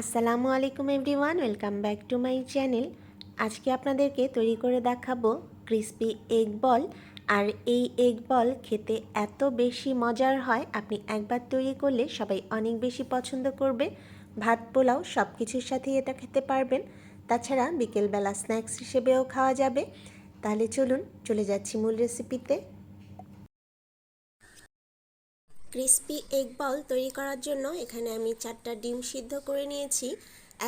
আসসালামু আলাইকুম everyone, welcome back to my channel. আজকে আপনাদেরকে তৈরি করে দেখাবো ক্রিস্পি এগ বল। আর এই এগ বল খেতে এত বেশি মজার হয়, আপনি একবার তৈরি করলে সবাই অনেক বেশি পছন্দ করবে। ভাত, পোলাও সব কিছুর সাথেই এটা খেতে পারবেন। তাছাড়া বিকেলবেলা স্ন্যাক্স হিসেবেও খাওয়া যাবে। তাহলে চলুন চলে যাচ্ছি মূল রেসিপিতে ক্রিস্পি এগ বল তৈরি করার জন্য এখানে আমি চারটা ডিম সিদ্ধ করে নিয়েছি।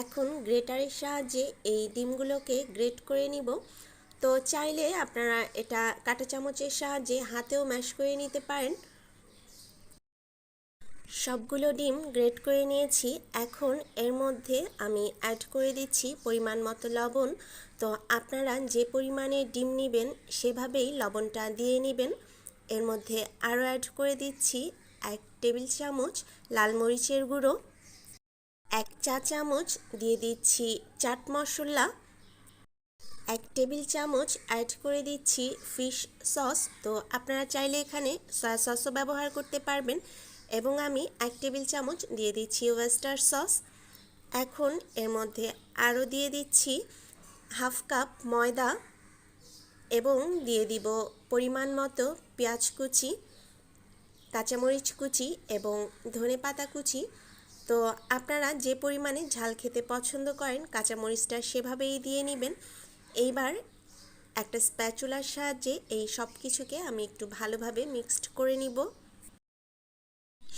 এখন গ্রেটারের সাহায্যে এই ডিমগুলোকে গ্রেট করে নিব। তো চাইলে আপনারা এটা কাঁটা চামচের সাহায্যে হাতেও ম্যাশ করে নিতে পারেন। সবগুলো ডিম গ্রেট করে নিয়েছি। এখন এর মধ্যে আমি অ্যাড করে দিচ্ছি পরিমাণ মতো লবণ। তো আপনারা যে পরিমাণে ডিম নেবেন সেভাবেই লবণটা দিয়ে নেবেন। এর মধ্যে আরও অ্যাড করে দিচ্ছি এক টেবিল চামচ লাল মরিচের গুঁড়ো, এক চা চামচ দিয়ে দিচ্ছি চাট মশলা, এক টেবিল চামচ অ্যাড করে দিচ্ছি ফিশ সস তো আপনারা চাইলে এখানে সয়া সসও ব্যবহার করতে পারবেন এবং আমি এক টেবিল চামচ দিয়ে দিচ্ছি ওয়েস্টার সস এখন এর মধ্যে আরও দিয়ে দিচ্ছি হাফ কাপ ময়দা এবং দিয়ে দিব পরিমাণ মতো পেঁয়াজ কুচি। কাঁচামরিচ কুচি এবং ধনে পাতা কুচি। তো আপনারা যে পরিমাণে ঝাল খেতে পছন্দ করেন, কাঁচামরিচটা সেভাবেই দিয়ে নেবেন। এইবার একটা স্প্যাচুলার সাহায্যে এই সব কিছুকে আমি একটু ভালোভাবে মিক্সড করে নিব।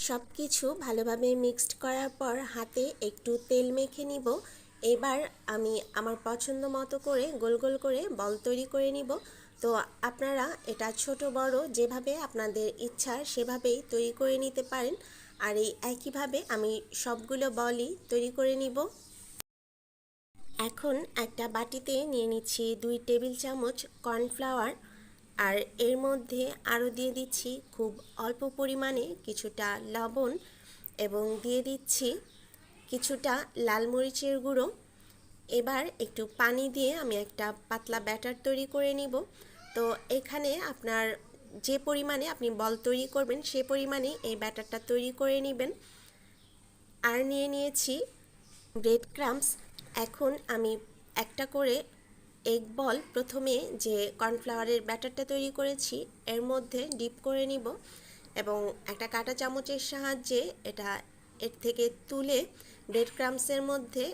সব কিছু ভালোভাবে মিক্সড করার পর হাতে একটু তেল মেখে নিব। এবার আমি আমার পছন্দ মতো করে গোল গোল করে বল তৈরি করে নিব। তো আপনারা এটা ছোট, বড় যেভাবে আপনাদের ইচ্ছা সেভাবেই তৈরি করে নিতে পারেন। আর এই একইভাবে আমি সবগুলো বলই তৈরি করে নিব। এখন একটা বাটিতে নিয়ে নিচ্ছি দুই টেবিল চামচ কর্নফ্লাওয়ার। আর এর মধ্যে আরও দিয়ে দিচ্ছি খুব অল্প পরিমাণে কিছুটা লবণ এবং দিয়ে দিচ্ছি কিছুটা লাল মরিচের গুঁড়ো। এবার একটু পানি দিয়ে আমি একটা পাতলা ব্যাটার তৈরি করে নিব। তো এখানে আপনার যে পরিমাণে আপনি বল তৈরি করবেন, সে পরিমাণে এই ব্যাটারটা তৈরি করে নেবেন। আর নিয়ে নিয়েছি ব্রেড ক্রামস এখন আমি একটা করে এগ বল প্রথমে যে কর্নফ্লাওয়ারের ব্যাটারটা তৈরি করেছি, এর মধ্যে ডিপ করে নিব এবং একটা কাঁটা চামচের সাহায্যে এটা এর থেকে তুলে ব্রেড ক্রামসের মধ্যে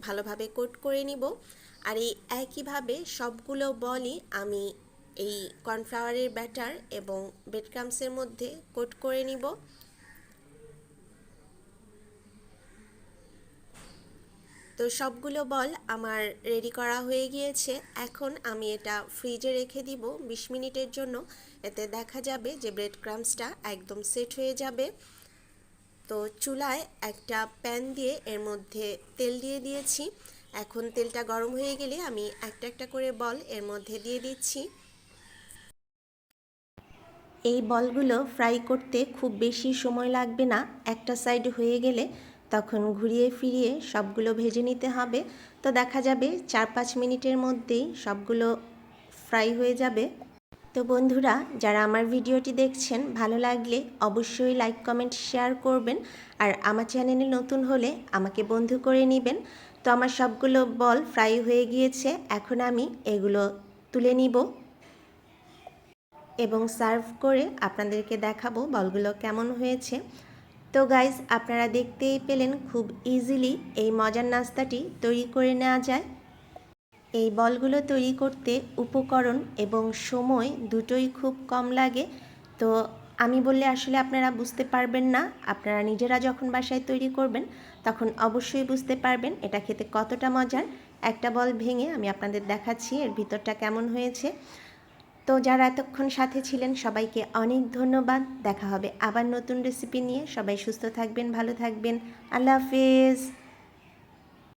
ভালোভাবে কোট করে নিব। আর এই একইভাবে সবগুলো বলই আমি এই কর্নফ্লাওয়ারের ব্যাটার এবং ব্রেড ক্রামসের মধ্যে কোট করে নিব। তো সবগুলো বল আমার রেডি করা হয়ে গিয়েছে। এখন আমি এটা ফ্রিজে রেখে দিব বিশ মিনিটের জন্য। এতে দেখা যাবে যে ব্রেড ক্রামসটা একদম সেট হয়ে যাবে। তো চুলায় একটা প্যান দিয়ে এর মধ্যে তেল দিয়ে দিয়েছি। এখন তেলটা গরম হয়ে গেলে আমি একটা একটা করে বল এর মধ্যে দিয়ে দিচ্ছি। এই বলগুলো ফ্রাই করতে খুব বেশি সময় লাগবে না। একটা সাইড হয়ে গেলে তখন ঘুরিয়ে ফিরিয়ে সবগুলো ভেজে নিতে হবে। তো দেখা যাবে চার পাঁচ মিনিটের মধ্যেই সবগুলো ফ্রাই হয়ে যাবে। তো বন্ধুরা, যারা আমার ভিডিওটি দেখছেন, ভালো লাগলে অবশ্যই লাইক, কমেন্ট, শেয়ার করবেন আর আমার চ্যানেলে নতুন হলে আমাকে বন্ধু করে নেবেন। তো আমার সবগুলো বল ফ্রাই হয়ে গিয়েছে, এখন আমি এগুলো তুলে নিব। এবং সার্ভ করে আপনাদেরকে দেখাবো বলগুলো কেমন হয়েছে। তো গাইজ আপনারা দেখতেই পেলেন খুব ইজিলি এই মজার নাস্তাটি তৈরি করে নেওয়া যায়। এই বলগুলো তৈরি করতে উপকরণ এবং সময় দুটোই খুব কম লাগে। তো আমি বললে আসলে আপনারা বুঝতে পারবেন না, আপনারা নিজেরা যখন বাসায় তৈরি করবেন তখন অবশ্যই বুঝতে পারবেন এটা খেতে কতটা মজার। একটা বল ভেঙে আমি আপনাদের দেখাচ্ছি এর ভিতরটা কেমন হয়েছে। তো যারা এতক্ষণ সাথে ছিলেন, সবাইকে অনেক ধন্যবাদ। দেখা হবে আবার নতুন রেসিপি নিয়ে। সবাই সুস্থ থাকবেন, ভালো থাকবেন। আল্লাহ হাফেজ।